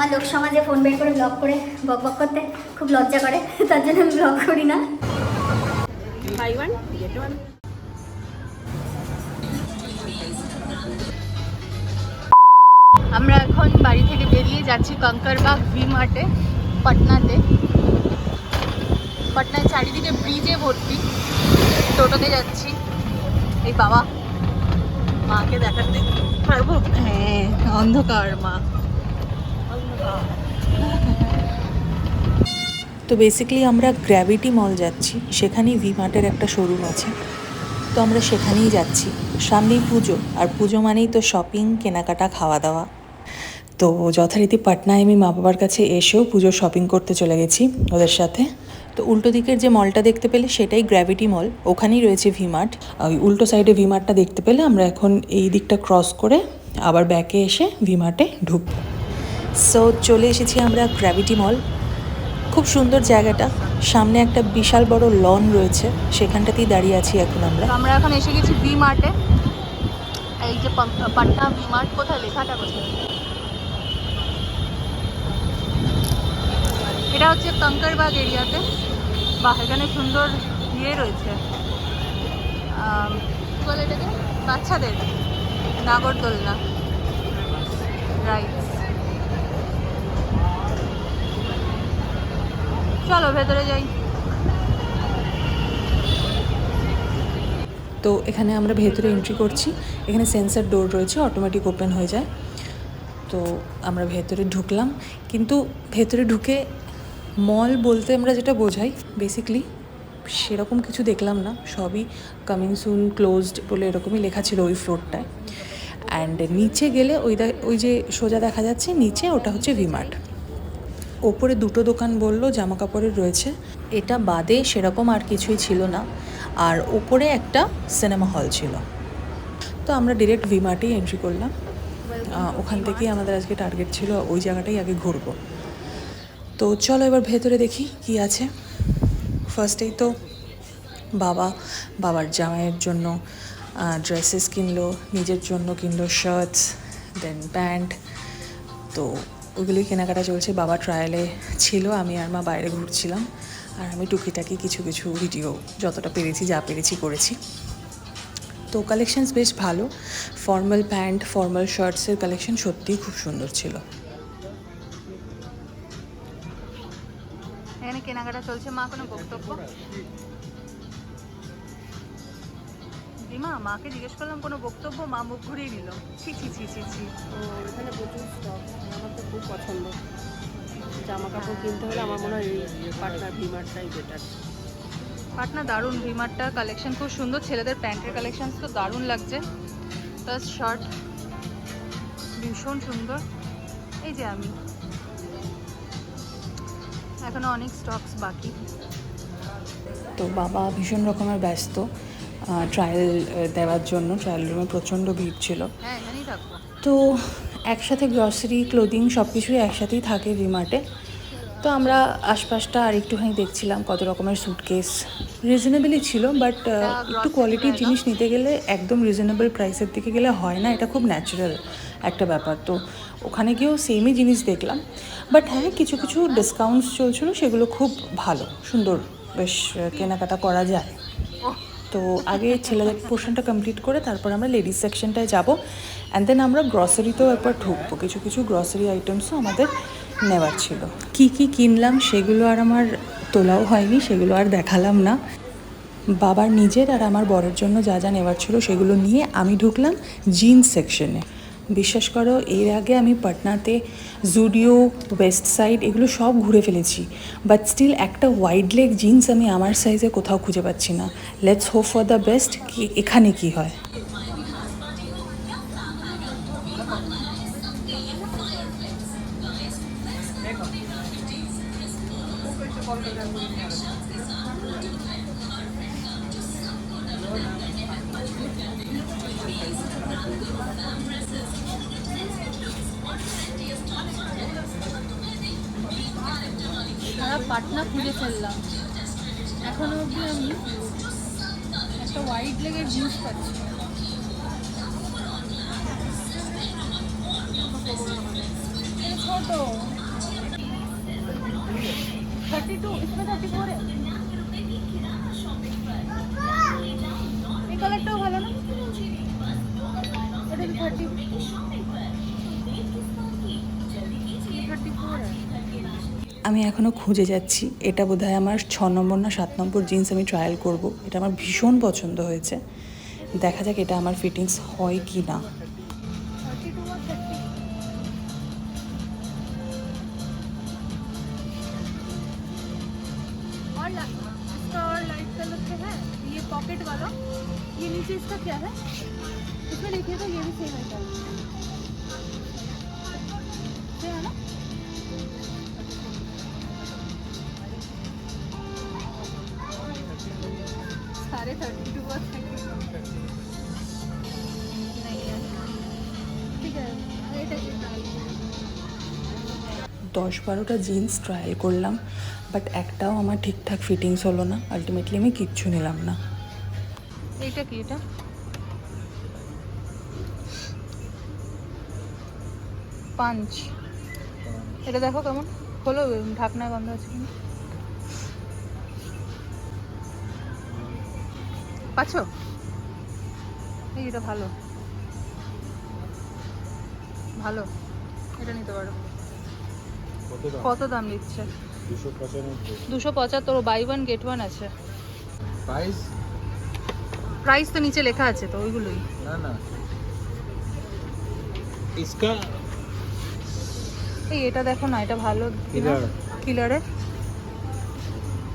আমার লোক সমাজে ফোন বের করে ব্লগ করে বক বক করতে খুব লজ্জা করে তার জন্য আমি ব্লগ করি না। বাই ওয়ান গেট ওয়ান আমরা এখন বাড়ি থেকে বেরিয়ে যাচ্ছি কঙ্করবাগ ভি মার্টে পাটনাতে। পাটনার চারিদিকে ব্রিজে ভর্তি। টোটোতে যাচ্ছি। এই বাবা মাকে দেখাতে। পারব? হ্যাঁ অন্ধকার মা। তো বেসিক্যালি আমরা গ্র্যাভিটি মল যাচ্ছি, সেখানেই ভি মার্টের একটা শোরুম আছে। তো আমরা সেখানেই যাচ্ছি। সামনেই পুজো, আর পুজো মানেই তো শপিং কেনাকাটা খাওয়া দাওয়া তো যথারীতি পাটনায় আমি মা বাবার কাছে এসেও পুজোর শপিং করতে চলে গেছি ওদের সাথে। তো উল্টো দিকের যে মলটা দেখতে পেলে, সেটাই গ্র্যাভিটি মল ওখানেই রয়েছে ভিমার্ট ওই উল্টো সাইডে ভিমার্টটা দেখতে পেলে, আমরা এখন এই দিকটা ক্রস করে আবার ব্যাকে এসে ভিমার্টে ঢুকবো। সো চলে এসেছি আমরা গ্র্যাভিটি মল খুব সুন্দর জায়গাটা। সামনে একটা বিশাল বড় লন রয়েছে। সেখানটাতেই দাঁড়িয়ে আছি এখন আমরা। আমরা এখন এসে গেছি ভি মার্টে এই যে পাটনা ভি মার্ট কোথায়? লেখাটা কোথায়? এটা হচ্ছে কঙ্করবাগ এরিয়াতে বাহ, এখানে সুন্দর ইয়ে রয়েছে। বলে এটাকে? বাচ্চাদের। নাগরদোলনা। রাইট চলো, ভেতরে যাই। তো এখানে আমরা ভেতরে এন্ট্রি করছি। এখানে সেন্সার ডোর রয়েছে অটোমেটিক ওপেন হয়ে যায়। তো আমরা ভেতরে ঢুকলাম। কিন্তু ভেতরে ঢুকে মল বলতে আমরা যেটা বোঝাই বেসিকলি সেরকম কিছু দেখলাম না। সবই কামিং সুন ক্লোজড বলে এরকমই লেখা ছিল ওই ফ্লোরটায় অ্যান্ড নিচে গেলে ওই ওই যে সোজা দেখা যাচ্ছে, নিচে ওটা হচ্ছে ভিমার্ট ওপরে দুটো দোকান বলল জামা কাপড়ের রয়েছে। এটা বাদে সেরকম আর কিছুই ছিল না। আর ওপরে একটা সিনেমা হল ছিল। তো আমরা ডিরেক্ট ভিমার্টেই এন্ট্রি করলাম। ওখান থেকেই আমাদের আজকে টার্গেট ছিল ওই জায়গাটাই আগে ঘুরবো। তো চলো এবার ভেতরে দেখি কি আছে। ফার্স্টেই তো বাবা বাবার জামাইয়ের জন্য ড্রেসেস কিনলো নিজের জন্য কিনলো শার্টস দেন প্যান্ট তো ওগুলোই কেনাকাটা চলছে। বাবা ট্রায়ালে ছিল, আমি আর মা বাইরে ঘুরছিলাম। আর আমি টুকিটাকি কিছু কিছু ভিডিও যতটা পেরেছি, যা পেরেছি করেছি। তো কালেকশনস বেশ ভালো। ফর্মাল প্যান্ট ফর্মাল শার্টসের কালেকশন সত্যিই খুব সুন্দর ছিল। এখানে কেনাকাটা চলছে। মা কোনো বক্তব্য? দিমা মাকে জিজ্ঞেস করলাম কোনো বক্তব্য? মা মুখ ঘুরিয়ে নিল। ছি ছি ছি ছি ছি। তো এখানে প্রচুর স্টক আমার তো খুব পছন্দ। জামা কাপড় কিনতে হলে আমার মনে হয় এই পাটনার ভিমারটাই বেটার পাটনা দারুণ ভিমারটা কালেকশন খুব সুন্দর ছেলেদের প্যান্টের কালেকশন তো দারুণ লাগছে। প্লাস শার্ট ভীষণ সুন্দর। এই যে আমি। এখনও অনেক স্টকস বাকি। তো বাবা ভীষণ রকমের ব্যস্ত। ট্রায়াল দেওয়ার জন্য ট্রায়াল রুমে প্রচণ্ড ভিড় ছিল। হ্যাঁ তো একসাথে গ্রসারি ক্লোদিং সব কিছুই একসাথেই থাকে ভিমার্টে তো আমরা আশপাশটা আর একটুখানি দেখছিলাম কত রকমের সুটকেস রিজনেবলই ছিল বাট একটু কোয়ালিটির জিনিস নিতে গেলে একদম রিজনেবল প্রাইসের দিকে গেলে হয় না এটা খুব ন্যাচারাল একটা ব্যাপার। তো ওখানে গিয়েও সেমই জিনিস দেখলাম বাট হ্যাঁ কিছু কিছু ডিসকাউন্টস চলছিল সেগুলো খুব ভালো সুন্দর বেশ কেনাকাটা করা যায়। তো আগে ছেলেদের পোর্শনটা কমপ্লিট করে তারপর আমরা লেডিস সেকশনটায় যাব। অ্যান্ড দেন আমরা গ্রসারিতেও একবার ঢুকবো। কিছু কিছু গ্রসারি আইটেমসও আমাদের নেওয়ার ছিল। কি কি কিনলাম সেগুলো আর আমার তোলাও হয়নি, সেগুলো আর দেখালাম না। বাবার নিজের আর আমার বরের জন্য যা যা নেওয়ার ছিল সেগুলো নিয়ে আমি ঢুকলাম জিন্স সেকশনে বিশ্বাস করো, এর আগে আমি পাটনাতে জুডিও, ওয়েস্ট সাইড এগুলো সব ঘুরে ফেলেছি। বাট স্টিল একটা ওয়াইড লেগ জিন্স আমি আমার সাইজে কোথাও খুঁজে পাচ্ছি না। Let's hope for the best কি, এখানে কি হয়? পাটনা খুঁজে ফেললাম এখনো অবধি আমি একটা হোয়াইট লেগের জিন্স পাচ্ছি না। এটা ছোট তো থার্টি টু इसमें থার্টি ফোর এই কালারটাও ভালো না এটা থার্টি থার্টি ফোর আমি এখনও খুঁজে যাচ্ছি এটা বোধহয় আমার ছ নম্বর না সাত নম্বর জিন্স আমি ট্রায়াল করব এটা আমার ভীষণ পছন্দ হয়েছে দেখা যাক এটা আমার ফিটিংস হয় কি না थर्टी टू और थर्टी और ला- इसका और लाइट कलर के है ये पॉकेट वाला ये नीचे इसका क्या है इसमें देखिए तो ये भी सेम है क्या सेम है ना দশ বারোটা জিন্স ট্রায়াল করলাম বাট একটাও আমার ঠিকঠাক ফিটিংস হলো না আলটিমেটলি আমি কিচ্ছু নিলাম না। এইটা কি এটা? পাঞ্চ। এটা দেখো কেমন। হলো, ঢাকনা বন্ধ আছে পাচ্ছ? এটা ভালো। ভালো। এটা নিতে পারো। কত দাম নিচ্ছে দুশো পঁচানব্বই দুশো পঁচাত্তর বাই ওয়ান গেট ওয়ান আছে প্রাইস প্রাইস তো নিচে লেখা আছে তো ওইগুলোই ना ना इसका এই এটা দেখো না এটা ভালো इधर কিলারের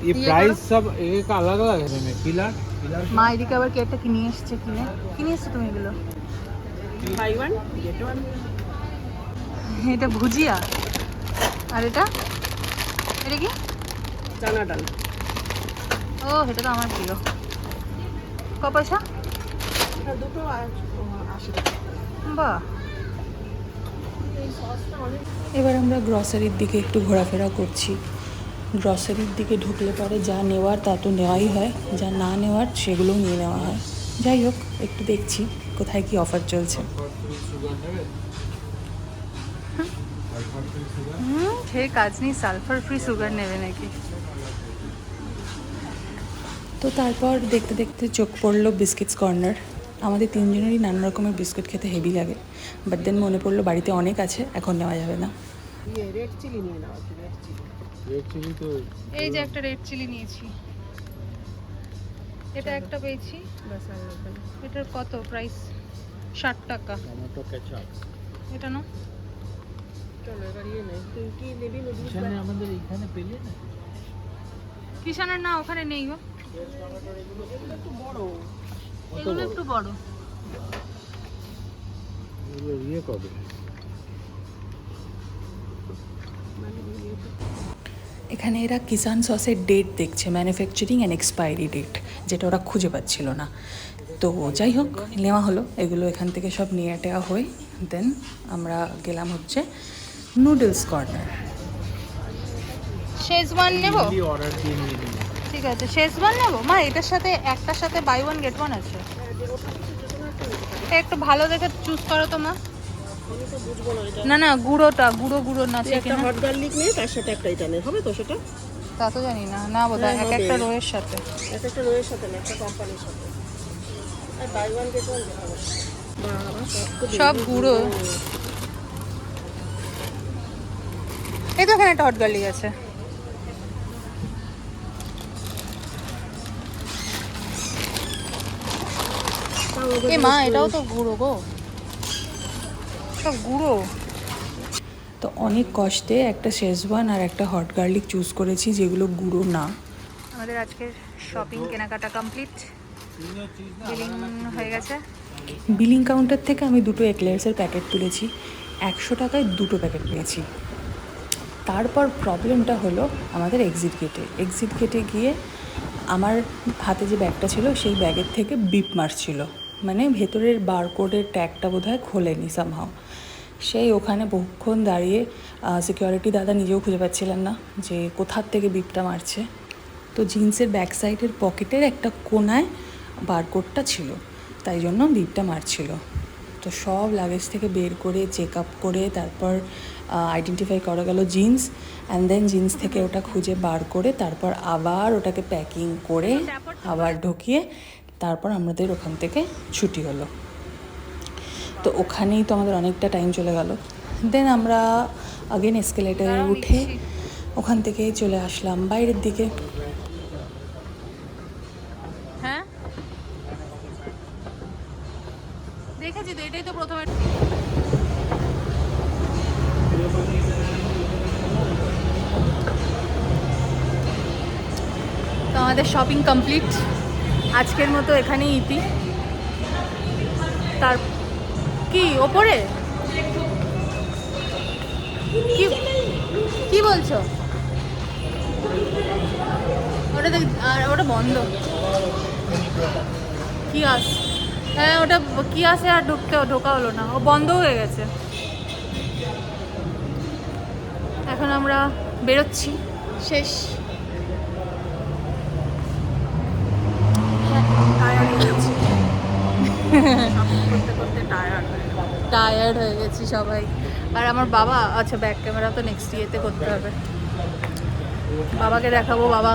ये ये प्राइस सब एक अलग अलग है में पिलर पिलर মা এদিকে আবার কি একটা কিনে এসছে কিনে কিনে এসছো তুমি এগুলো বাই ওয়ান গেট ওয়ান এটা ভুজিয়া আর এটা? এটা কি? চানা ডাল ও এটা তো আমার প্রিয়। ক পয়সা? দুটো বাহ। এবার আমরা গ্রসারির দিকে একটু ঘোরাফেরা করছি। গ্রসারির দিকে ঢুকলে পরে যা নেওয়ার তা তো নেওয়াই হয়। যা না নেওয়ার সেগুলোও নিয়ে নেওয়া হয়। যাই হোক একটু দেখছি কোথায় কি অফার চলছে। হুম সে কাজ নেই সালফার ফ্রি সুগার নেবে নাকি? তো তারপর দেখতে দেখতে চোখ পড়ল বিস্কিটস কর্নার। আমাদের তিনজনেরই নানা রকমের বিস্কুট খেতে হেভি লাগে। বাট দেন মনে পড়ল বাড়িতে অনেক আছে এখন নেওয়া যাবে না। ইয়ে রেড চিলি নিয়ে নাও রেড চিলি তো এই যে একটা রেড চিলি নিয়েছি। এটা একটা পেয়েছি। এটার কত প্রাইস ষাট টাকা। টমেটো এটা না কিষানের না? ওখানে নেই গো। এগুলো একটু বড়। ইয়ে কবে? এখানে এরা কিষান সসের ডেট দেখছে ম্যানুফ্যাকচারিং অ্যান্ড এক্সপায়ারি ডেট যেটা ওরা খুঁজে পাচ্ছিল না। তো যাই হোক নেওয়া হলো। এগুলো এখান থেকে সব নিয়ে টেওয়া হয়ে দেন আমরা গেলাম হচ্ছে নুডলস কর্নার। শেজওয়ান নেব? অর্ডার দিয়ে নিয়ে নিই ঠিক আছে শেজওয়ান নেব? মা এটার সাথে একটার সাথে বাই ওয়ান গেট ওয়ান আছে। এটা একটু ভালো দেখে চুজ করো তো মা। না না গুঁড়োটা গুঁড়ো গুঁড়ো না একটা চিকেন হট গার্লিক নিয়ে তার সাথে একটা এটা নে হবে তো সেটা? তা তো জানি না। না বোধ হয় এক একটা। রোয়ের সাথে। এক একটা রোয়ের সাথে না একটা কোম্পানির সাথে। আর বাই ওয়ান গেট ওয়ান সব গুঁড়ো। এই তো এখানে একটা হট গার্লিক আছে। এ মা এটাও তো গুঁড়ো গো। সব গুঁড়ো। তো অনেক কষ্টে একটা শেজওয়ান আর একটা হট গার্লিক চুজ করেছি যেগুলো গুঁড়ো না। আমাদের আজকের শপিং কেনাকাটা কমপ্লিট বিলিং হয়ে গেছে। বিলিং কাউন্টার থেকে আমি দুটো এক্লেয়ার্সের প্যাকেট তুলেছি। একশো টাকায় দুটো প্যাকেট পেয়েছি। তারপর প্রবলেমটা হলো আমাদের এক্সিট গেটে এক্সিট গেটে গিয়ে আমার হাতে যে ব্যাগটা ছিল, সেই ব্যাগের থেকে বিপ মারছিল। মানে ভেতরের বারকোডের ট্যাগটা বোধহয় খোলেনি সামহাও সেই ওখানে বহুক্ষণ দাঁড়িয়ে সিকিউরিটি দাদা নিজেও খুঁজে পাচ্ছিলেন না যে কোথার থেকে বিপটা মারছে। তো জিন্সের ব্যাক সাইডের পকেটের একটা কোনায় বারকোডটা ছিল, তাই জন্য বিপটা মারছিল। তো সব লাগেজ থেকে বের করে চেক আপ করে তারপর আইডেন্টিফাই করা গেল জিন্স অ্যান্ড দেন জিন্স থেকে ওটা খুঁজে বার করে তারপর আবার ওটাকে প্যাকিং করে আবার ঢুকিয়ে তারপর আমাদের ওখান থেকে ছুটি হলো। তো ওখানেই তো আমাদের অনেকটা টাইম চলে গেল। দেন আমরা আগেন এসকেলেটারে উঠে ওখান থেকে চলে আসলাম। বাইরের দিকে দেখেছি তো এটাই তো প্রথমে। তো আমাদের শপিং কমপ্লিট আজকের মতো এখানেই ইতি। তার কি, ওপরে? কি বলছো? ওটা দেখ, আর ওটা বন্ধ। কি আস হ্যাঁ ওটা কি আছে আর ঢুকতে ঢোকা হলো না। ও বন্ধ হয়ে গেছে। এখন আমরা বেরোচ্ছি। শেষ। টায়ার্ড হয়ে গেছি। হয়ে গেছি সবাই। আর আমার বাবা আচ্ছা ব্যাক ক্যামেরা তো নেক্সট ইয়েতে করতে হবে। বাবাকে দেখাবো বাবা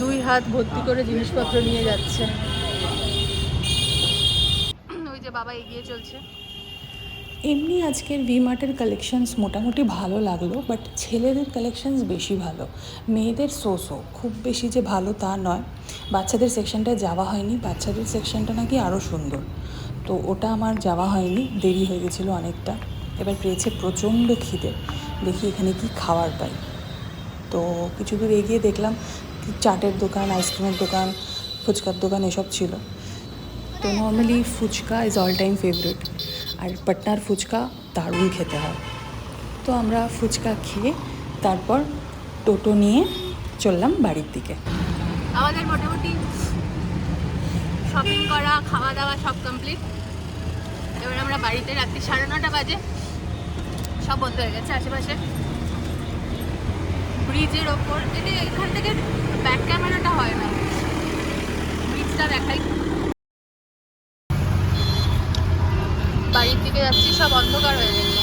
দুই হাত ভর্তি করে জিনিসপত্র নিয়ে যাচ্ছে। বাবা এগিয়ে চলছে? এমনি আজকের ভি মার্টের কালেকশনস মোটামুটি ভালো লাগল বাট ছেলেদের কালেকশনস বেশি ভালো। মেয়েদের সোসো খুব বেশি যে ভালো তা নয়। বাচ্চাদের সেকশনটায় যাওয়া হয়নি, বাচ্চাদের সেকশনটা নাকি আরও সুন্দর। তো ওটা আমার যাওয়া হয়নি, দেরি হয়ে গেছিল অনেকটা। এবার পেয়েছে প্রচণ্ড খিদে, দেখি এখানে কি খাওয়ার পাই। তো কিছু দূর এগিয়ে দেখলাম, চাটের দোকান আইসক্রিমের দোকান, ফুচকার দোকান, এসব ছিল। তো normally fuchka is all time favourite আর পাটনার ফুচকা দারুণ খেতে হয়। তো আমরা ফুচকা খেয়ে তারপর টোটো নিয়ে চললাম বাড়ির দিকে। আমাদের মোটামুটি শপিং করা, খাওয়া দাওয়া সব কমপ্লিট এবার আমরা বাড়িতে রাত্রি সাড়ে নটা বাজে। সব বন্ধ হয়ে গেছে আশেপাশে। ব্রিজের ওপর এখান থেকে ব্যাক ক্যামেরাটা হয় না। ব্রিজটা দেখাই বাড়ির দিকে যাচ্ছি সব অন্ধকার হয়ে গেছে।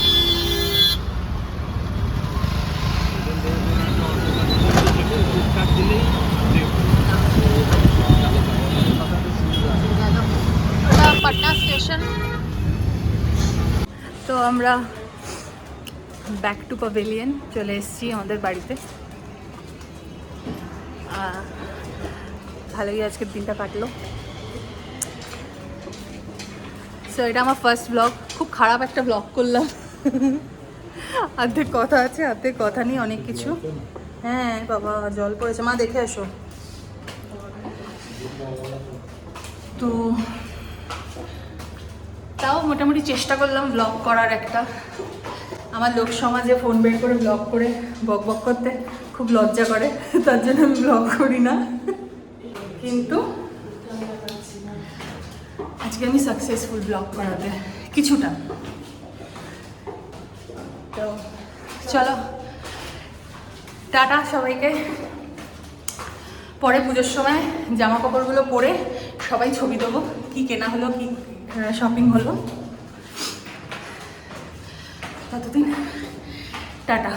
পাটনা স্টেশন। তো আমরা ব্যাক টু প্যাভিলিয়ন চলে এসেছি আমাদের বাড়িতে। ভালোই আজকের দিনটা কাটলো। সো এটা আমার ফার্স্ট ব্লগ খুব খারাপ একটা ব্লগ করলাম। অর্ধেক কথা আছে অর্ধেক কথা নেই, অনেক কিছু। হ্যাঁ বাবা, জল পড়েছে। মা, দেখে এসো। তো, তাও মোটামুটি চেষ্টা করলাম ব্লগ করার একটা। আমার লোক সমাজে ফোন বের করে ব্লগ করে, বক বক করতে। খুব লজ্জা করে, তার জন্য আমি ব্লগ করি না। কিন্তু আজকে আমি সাকসেসফুল ব্লগ করাতে, কিছুটা। তো চলো, টাটা সবাইকে। পরে পুজোর সময় জামা কাপড়গুলো পরে সবাই ছবি দেবো কি কেনা হলো, কি শপিং হলো। ততদিন টাটা।